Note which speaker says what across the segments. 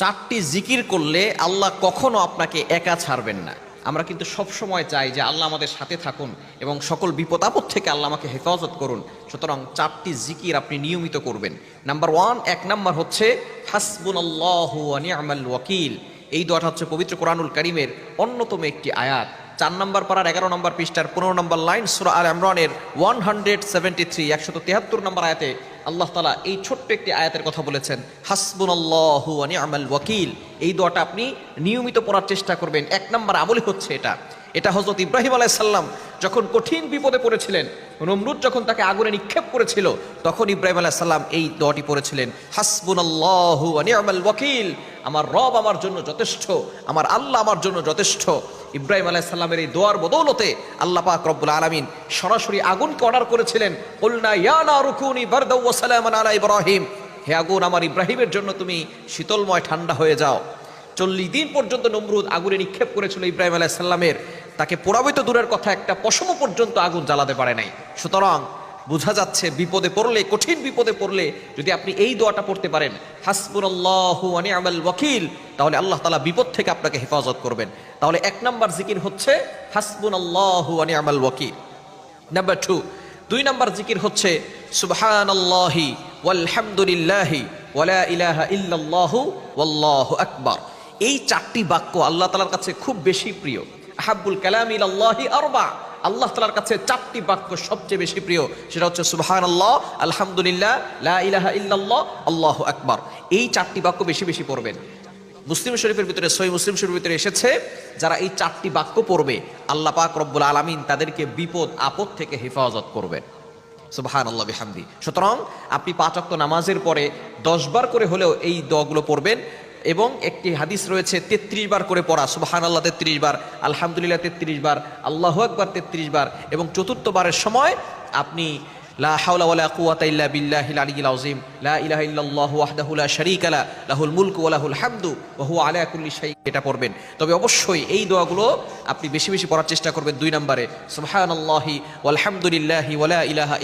Speaker 1: চারটি জিকির করলে আল্লাহ কখনো আপনাকে একা ছাড়বেন না। আমরা কিন্তু সব সময় চাই যে আল্লাহ আমাদের সাথে থাকুন এবং সকল বিপদ আপদ থেকে আল্লাহ আমাকে হেফাজত করুন। সুতরাং চারটি জিকির আপনি নিয়মিত করবেন। নাম্বার ওয়ান, এক নাম্বার হচ্ছে হাসবুন আল্লাহ ওয়াকিল। এই দোয়াটা হচ্ছে পবিত্র কোরআনুল করিমের অন্যতম একটি আয়াত। চার নম্বর পাড়ার এগারো নম্বর পৃষ্ঠার পনেরো নম্বর লাইন সুরা আল ইমরানের ওয়ান হান্ড্রেড সেভেন্টি থ্রি, একশত তেহাত্তর নম্বর আয়াতে আল্লাহ তালা এই ছোট্ট একটি আয়াতের কথা বলেছেন হাসবুন আল্লাহ আনিআমাল ওয়াকিল। এই দোয়াটা আপনি নিয়মিত পড়ার চেষ্টা করবেন। এক নম্বর আমলই হচ্ছে এটা। এটা হজরত ইব্রাহিম আলাইসাল্লাম যখন কঠিন বিপদে পড়েছিলেন, নমরুদ যখন তাকে আগুনে নিক্ষেপ করেছিল, তখন ইব্রাহিম আলাইসাল্লাম এই দোয়াটি পড়েছিলেন হাসবুন আল্লাহু ওয়াকিল, আমার রব আমার জন্য যথেষ্ট, আমার আল্লাহ আমার জন্য যথেষ্ট। ইব্রাহিম আলাইসাল্লামের এই দোয়ার বদৌলতে আল্লাহ পাক রব্বুল আলমিন সরাসরি আগুনকে অর্ডার করেছিলেন ইব্রাহিম, হে আগুন আমার ইব্রাহিমের জন্য তুমি শীতলময় ঠান্ডা হয়ে যাও। চল্লিশ দিন পর্যন্ত নমরুদ আগুনে নিক্ষেপ করেছিল ইব্রাহিম আলাইসাল্লামের তাকে পোড়াবিত দূরের কথা, একটা পশম পর্যন্ত আগুন জ্বালাতে পারে নাই। সুতরাং বোঝা যাচ্ছে বিপদে পড়লে, কঠিন বিপদে পড়লে যদি আপনি এই দোয়াটা পড়তে পারেন হাসবুন আল্লাহু আনিআমাল ওয়াকিল, তাহলে আল্লাহ তালা বিপদ থেকে আপনাকে হেফাজত করবেন। তাহলে এক নাম্বার জিকির হচ্ছে হাসবুন আল্লাহু আনিআমাল ওয়াকিল। Number two. দুই নাম্বার জিকির হচ্ছে সুবহান ওয়ালহামদুলিল্লাহি ওয়ালা ইলাহা ইল্লাল্লাহু ওয়াল্লাহু আকবার। এই চারটি বাক্য আল্লাহ তাআলার কাছে খুব বেশি প্রিয়। আহাব্বুল কালাম ইলাল্লাহি আরবা। আল্লাহ তালার কাছে চারটি বাক্য সবচেয়ে বেশি প্রিয়। সেটা হচ্ছে সুবাহান আল্লাহ আলহামদুলিল্লাহ, লা ইলাহা ইল্লাল্লাহ, আল্লাহ আকবার। এই চারটি বাক্য বেশি বেশি পড়বেন। মুসলিম শরীফের ভিতরে সই মুসলিম শরীফের ভিতরে এসেছে, যারা এই চারটি বাক্য পড়বে, আল্লাহ পাক রব্বুল আলমিন তাদেরকে বিপদ, আপদ থেকে হেফাজত করবেন। সুবাহান আল্লাহ বিহামদি। সুতরাং আপনি পাঁচ নামাজের পরে দশবার করে হলেও এই দগুলো পড়বেন। এবং একটি হাদিস রয়েছে, তেত্রিশ বার করে পড়া সুবাহান আল্লাহ তেত্রিশ বার, আলহামদুলিল্লাহ, তেত্রিশ বার, আল্লাহ একবার তেত্রিশ বার, এবং চতুর্থবারের সময় আপনি লা লা লা এটা পড়বেন। তবে অবশ্যই এই দোয়াগুলো আপনি বেশি বেশি পড়ার চেষ্টা করবেন দুই নম্বরে, সুবহানাল্লাহি ইলাহা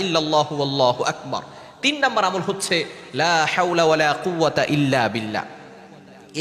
Speaker 1: তিন নম্বর আমল হচ্ছে, লা ইল্লা বিল্লাহ।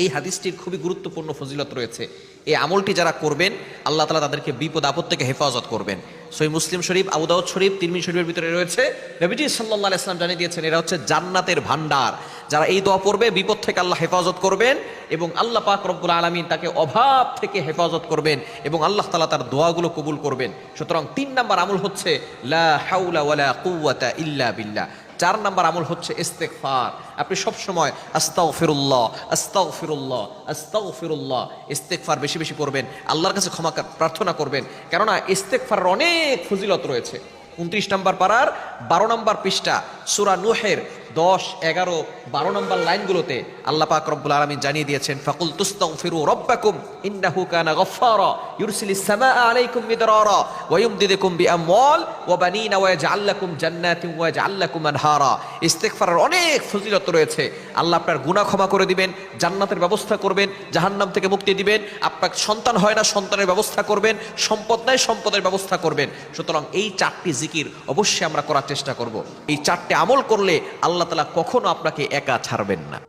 Speaker 1: এই হাদিসটির খুবই গুরুত্বপূর্ণ ফজিলত রয়েছে। এই আমলটি যারা করবেন, আল্লাহ তালা তাদেরকে বিপদ আপদ থেকে হেফাজত করবেন। সই মুসলিম শরীফ আবুদাউদ শরীফ তিরমিন শরীফের ভিতরে রয়েছে। নবীজি সাল্লাহ ইসলাম জানিয়ে দিয়েছেন, এরা হচ্ছে জান্নাতের ভান্ডার যারা এই দোয়া পড়বে, বিপদ থেকে আল্লাহ হেফাজত করবেন এবং আল্লাহ পাক রব্বুল আলমিন তাকে অভাব থেকে হেফাজত করবেন এবং আল্লাহ তালা তার দোয়াগুলো কবুল করবেন। সুতরাং তিন নম্বর আমল হচ্ছে, লা হাউলা ওয়ালা কুওয়াতা ইল্লা বিল্লাহ। চার নাম্বার আমল হচ্ছে ইস্তেকফার আপনি সবসময় আস্তাও ফিরুল্লাহ আস্তাও ফিরুল্লাহ আস্তাও ফিরুল্লাহ ইস্তেকফার বেশি বেশি করবেন আল্লাহর কাছে ক্ষমা প্রার্থনা করবেন। কেননা ইস্তেকফারের অনেক ফজিলত রয়েছে। উনত্রিশ নম্বর পাড়ার বারো নম্বর পৃষ্ঠা, সুরা নুহের দশ, এগারো, বারো নম্বর লাইনগুলোতে আল্লাহ পাক রব্বুল আলমিন জানিয়ে দিয়েছেন, ফাকুল তুস্তাও ফিরু রব্বাকুম, ইন্নাহু কানা গফফারা ইউরসিলিস সামাআ আলাইকুম মিদরারা, ওয়া ইউমদিদুকুম বিআমওয়াল, ওয়া বানিনা, ওয়া ইয়াজআল লাকুম জান্নাতিন, ওয়া ইয়াজআল লাকুম আনহারা। ইস্তিগফারের অনেক ফজিলত রয়েছে। আল্লাহ আপনার গুনাহ ক্ষমা করে দিবেন, জান্নাতের ব্যবস্থা করবেন, জাহান্নাম থেকে মুক্তি দিবেন, আপনার সন্তান হয় না, সন্তানের ব্যবস্থা করবেন, সম্পদ নাই, সম্পদের ব্যবস্থা করবেন। সুতরাং এই চারটি জিকির অবশ্যই আমরা করার চেষ্টা করব। এই চারটি আমল করলে আল্লাহ তাআলা কখনো আপনাকে একা ছাড়বেন না।